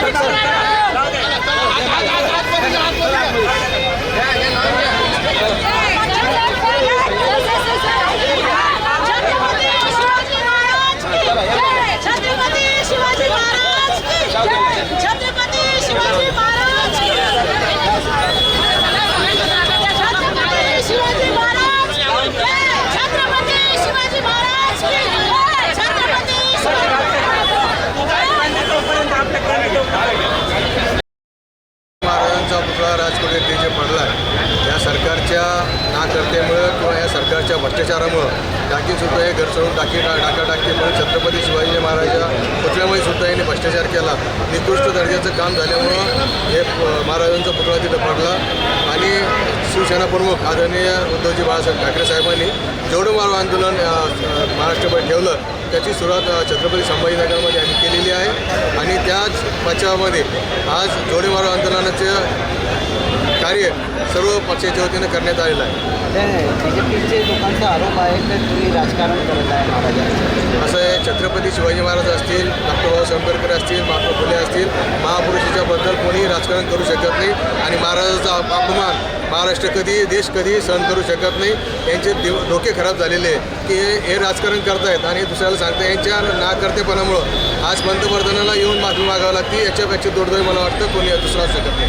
¡Vamos! च्या नाथर्जेमुळ किंवा या सरकारच्या भ्रष्टाचारामुळं टाकी सुद्धा हे घर सोडून टाकी टा टाका टाकते छत्रपती शिवाजी महाराजा पुतळ्यामुळे सुद्धा यांनी भ्रष्टाचार केला? निकृष्ट दर्जाचं काम झाल्यामुळं हे महाराजांचा पुतळा तिथं पडला. आणि शिवसेना प्रमुख आदरणीय उद्धवजी बाळासाहेब ठाकरे साहेबांनी जेवढं मारो आंदोलन महाराष्ट्रभर ठेवलं त्याची सुरुवात छत्रपती संभाजीनगरमध्ये आम्ही केलेली आहे. आणि त्याच बचावामध्ये आज जोडेमारो आंदोलनाचं कार्य सर्व पक्षाच्या वतीनं करण्यात आलेलं आहे. बी जे पीचे लोकांचा आरोप आहे की तुम्ही राजकारण करत आहे महाराजांचं. असं आहे छत्रपती शिवाजी महाराज असतील डॉक्टर बाबासाहेब आंबेडकर असतील महात्मा फुले असतील महापुरुषाच्याबद्दल कोणीही राजकारण करू शकत नाही आणि महाराजाचा अप- अपमान महाराष्ट्र कधी देश कधी सहन करू शकत नाही. यांचे दिव डोके खराब झालेले आहे की हे हे राजकारण करतायत आणि दुसऱ्याला सांगता यांच्या नाकर्तेपणामुळं आज पंतप्रधानाला येऊन माफी मागावं लागते याच्यापेक्षा दुर्दैव मला वाटतं कोणी दुसरा शकत नाही.